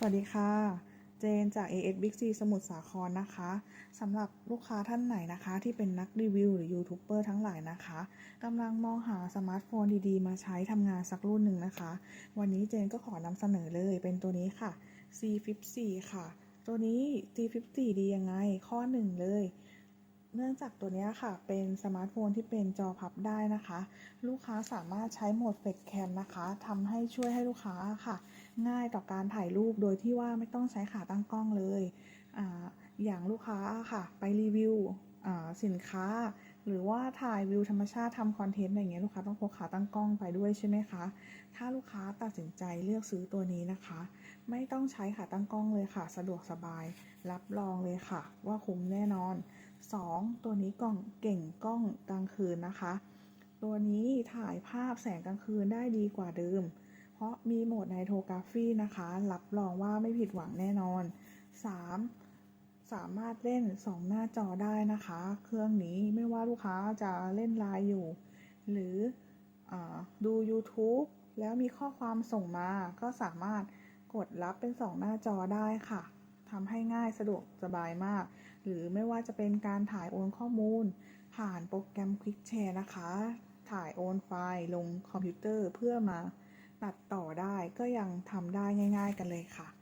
สวัสดีค่ะ เจนจาก AS Big C สมุทรสาครนะคะสำหรับลูกค้าท่านไหนนะคะ ที่เป็นนักรีวิวหรือยูทูบเบอร์ทั้งหลายนะคะกำลังมองหาสมาร์ทโฟนดีๆ มาใช้ทำงานสักรุ่นหนึ่งนะคะ วันนี้เจนก็ขอนำเสนอเลยเป็นตัวนี้ค่ะ C54 ค่ะ ตัวนี้ C54 ดียังไง ข้อหนึ่งเลย เนื่องจากตัวนี้ค่ะ เป็นสมาร์ทโฟนที่เป็นจอพับได้นะคะ ลูกค้าสามารถใช้โหมดเฟกแคมนะคะทำให้ช่วยให้ลูกค้าค่ะ ง่ายต่อการถ่ายรูปโดยที่ว่าไม่ต้องใช้ขาตั้งกล้องเลยออย่างลูกค้าค่ะ ไปรีวิวสินค้า หรือว่าถ่ายวิวธรรมชาติทำคอนเทนต์อะไรอย่างเงี้ยลูกค้าต้องพกขาตั้งกล้องไปด้วยใช่ไหมคะ ถ้าลูกค้าตัดสินใจเลือกซื้อตัวนี้นะคะ ไม่ต้องใช้ขาตั้งกล้องเลยค่ะ สะดวกสบาย รับรองเลยค่ะ ว่าคุ้มแน่นอน 2. ตัวนี้กล่องเก่งกล้องกลางคืนนะคะ ตัวนี้ถ่ายภาพแสงกลางคืนได้ดีกว่าเดิม เพราะมีโหมดไนโทรกราฟีนะคะ รับรองว่าไม่ผิดหวังแน่นอน 3. สามารถเล่น 2 หน้าจอได้นะคะ เครื่องนี้ไม่ว่าลูกค้าจะเล่นไลน์อยู่ หรืออดู YouTube แล้วมีข้อความส่งมาก็สามารถกดรับเป็น 2 หน้าจอได้ค่ะ ทำให้ง่ายสะดวกสบายมาก หรือไม่ว่าจะเป็นการถ่ายโอนข้อมูล ผ่านโปรแกรม Quick Share นะคะ ถ่ายโอนไฟล์ลงคอมพิวเตอร์เพื่อมาตัดต่อได้ก็ยังทำได้ง่าย ๆ กันเลยค่ะ